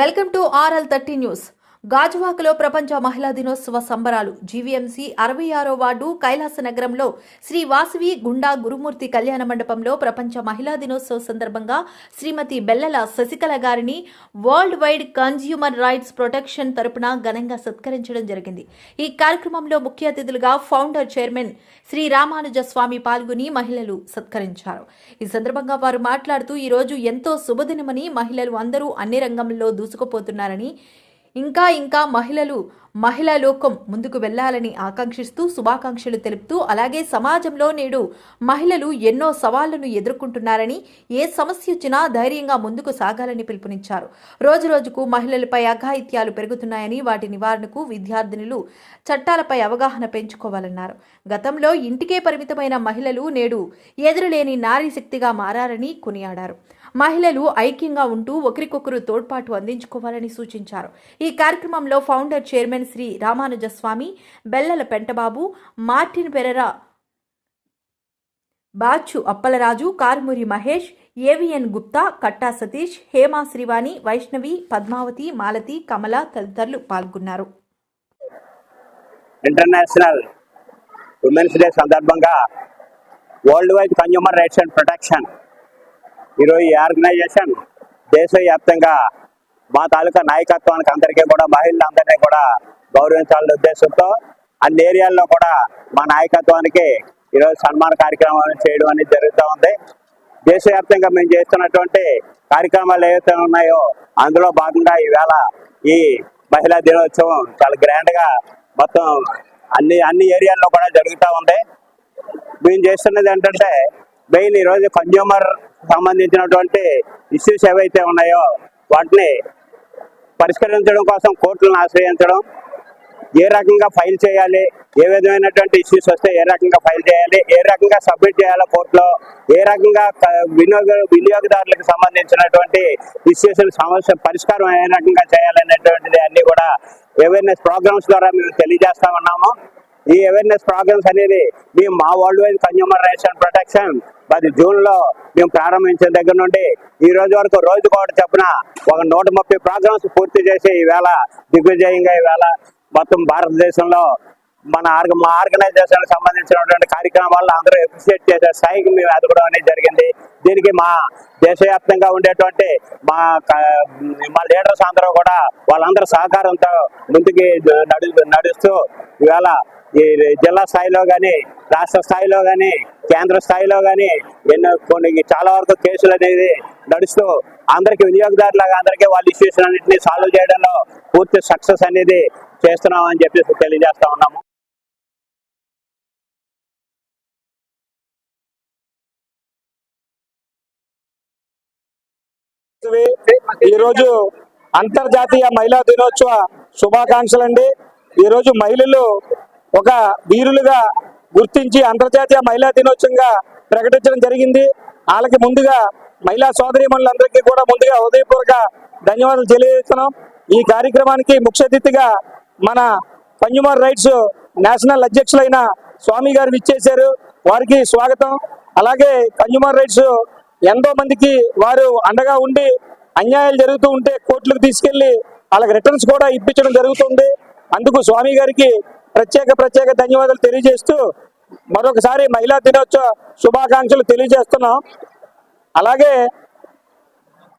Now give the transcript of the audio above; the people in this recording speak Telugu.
welcome to RL thirty news గాజువాకలో ప్రపంచ మహిళా దినోత్సవ సంబరాలు. జీవీఎంసీ అరవై ఆరో వార్డు కైలాస నగరంలో శ్రీ వాసవి గుండా గురుమూర్తి కళ్యాణ మండపంలో ప్రపంచ మహిళా దినోత్సవ సందర్భంగా శ్రీమతి బెల్లల శశికళ గారిని world wide consumer rights protection తరపున ఘనంగా సత్కరించడం జరిగింది. ఈ కార్యక్రమంలో ముఖ్య అతిథులుగా ఫౌండర్ చైర్మన్ శ్రీ రామానుజ స్వామి పాల్గొని మహిళలు సత్కరించారు. ఈ సందర్భంగా వారు మాట్లాడుతూ ఈ రోజు ఎంతో శుభదినమని మహిళలు అందరూ అన్ని రంగంలో దూసుకుపోతున్నారని ఇంకా ఇంకా మహిళలు మహిళా లోకం ముందుకు వెళ్ళాలని ఆకాంక్షిస్తూ శుభాకాంక్షలు తెలుపుతూ అలాగే సమాజంలో నేడు మహిళలు ఎన్నో సవాళ్ళను ఎదుర్కొంటున్నారని ఏ సమస్య వచ్చినా ధైర్యంగా ముందుకు సాగాలని పిలుపునిచ్చారు. రోజు రోజుకు మహిళలపై అఘాయిత్యాలు పెరుగుతున్నాయని వాటి నివారణకు విద్యార్థినులు చట్టాలపై అవగాహన పెంచుకోవాలన్నారు. గతంలో ఇంటికే పరిమితమైన మహిళలు నేడు ఎదురులేని నారీ శక్తిగా మారారని కొనియాడారు. మహిళలు ఐక్యంగా ఉంటూ ఒకరికొకరు తోడ్పాటు అందించుకోవాలని సూచించారు. ఈ కార్యక్రమంలో founder chairman Shri Ramanujaswamy Bellala Pentababu Martin Perera Bachu Appalaraju Karmuri Mahesh AVN Gupta Katta Satish Hema Srivani Vaishnavi Padmavathi Malathi Kamala తదితరులు పాల్గొన్నారు. ఇంటర్నేషనల్ ఉమెన్స్ డే సందర్భంగా world wide consumer rights and protection ఈరోజు ఈ ఆర్గనైజేషన్ దేశవ్యాప్తంగా మా తాలూకా నాయకత్వానికి అందరికీ కూడా మహిళలందరినీ కూడా గౌరవించాలనే ఉద్దేశంతో అన్ని ఏరియాల్లో కూడా మా నాయకత్వానికి ఈరోజు సన్మాన కార్యక్రమాలు చేయడం అనేది జరుగుతూ ఉంది. దేశవ్యాప్తంగా మేము చేస్తున్నటువంటి కార్యక్రమాలు ఏవైతే ఉన్నాయో అందులో భాగంగా ఈవేళ ఈ మహిళా దినోత్సవం చాలా గ్రాండ్గా మొత్తం అన్ని అన్ని ఏరియాల్లో కూడా జరుగుతూ ఉంది. మేము చేస్తున్నది ఏంటంటే మెయిన్ ఈరోజు కన్జ్యూమర్ సంబంధించినటువంటి ఇష్యూస్ ఏవైతే ఉన్నాయో వాటిని పరిష్కరించడం కోసం కోర్టులను ఆశ్రయించడం ఏ రకంగా ఫైల్ చేయాలి ఏ విధమైనటువంటి ఇష్యూస్ వస్తే ఏ రకంగా ఫైల్ చేయాలి ఏ రకంగా సబ్మిట్ చేయాలి కోర్టులో ఏ రకంగా వినియోగ వినియోగదారులకు సంబంధించినటువంటి ఇష్యూస్ సమస్య పరిష్కారం ఏ రకంగా చేయాలనేటువంటిది అన్నీ కూడా అవేర్నెస్ ప్రోగ్రామ్స్ ద్వారా మేము తెలియజేస్తా ఉన్నాము. ఈ అవేర్నెస్ ప్రోగ్రామ్స్ అనేది మేము మా world wide consumer rights and protection పది జూన్లో మేము ప్రారంభించిన దగ్గర నుండి ఈ రోజు వరకు రోజు కూడా చెప్పిన ఒక నూట ముప్పై ప్రోగ్రామ్స్ పూర్తి చేసి ఈవేళ దిగ్విజయంగా ఈవేళ మొత్తం భారతదేశంలో మన ఆర్గ మా ఆర్గనైజేషన్ సంబంధించినటువంటి కార్యక్రమాలను అందరూ అప్రిషియేట్ చేసే స్థాయికి మేము ఎదగడం అనేది జరిగింది. దీనికి మా దేశవ్యాప్తంగా ఉండేటువంటి మా మా లీడర్స్ అందరూ కూడా వాళ్ళందరూ సహకారంతో ముందుకి నడు నడుస్తూ ఇవాళ జిల్లా స్థాయిలో కానీ రాష్ట్ర స్థాయిలో కానీ కేంద్ర స్థాయిలో కానీ ఎన్నో కొన్ని చాలా వరకు కేసులు అనేది నడుస్తూ అందరికి వినియోగదారులాగా అందరికీ వాళ్ళ ఇష్యూస్ అన్నింటినీ సాల్వ్ చేయడంలో పూర్తి సక్సెస్ అనేది చేస్తున్నాం అని చెప్పేసి తెలియజేస్తా ఉన్నాము. ఈ రోజు అంతర్జాతీయ మహిళా దినోత్సవ శుభాకాంక్షలు అండి ఈ రోజు మహిళలు ఒక వీరులుగా గుర్తించి అంతర్జాతీయ మహిళా దినోత్సవంగా ప్రకటించడం జరిగింది. వాళ్ళకి ముందుగా మహిళా సోదరిమణులందరికీ కూడా ముందుగా హృదయపూర్వక ధన్యవాదాలు తెలియజేస్తున్నాం. ఈ కార్యక్రమానికి ముఖ్య అతిథిగా మన కన్జ్యూమర్ రైట్స్ నేషనల్ అధ్యక్షులైన స్వామి గారు విచ్చేశారు. వారికి స్వాగతం. అలాగే కన్జ్యూమర్ రైట్స్ ఎంతో మందికి వారు అండగా ఉండి అన్యాయాలు జరుగుతూ ఉంటే కోర్టులకు తీసుకెళ్ళి వాళ్ళకి రిటర్న్స్ కూడా ఇప్పించడం జరుగుతుంది. అందుకు స్వామి గారికి ప్రత్యేక ప్రత్యేక ధన్యవాదాలు తెలియజేస్తూ మరొకసారి మహిళా దినోత్సవ శుభాకాంక్షలు తెలియజేస్తున్నాం. అలాగే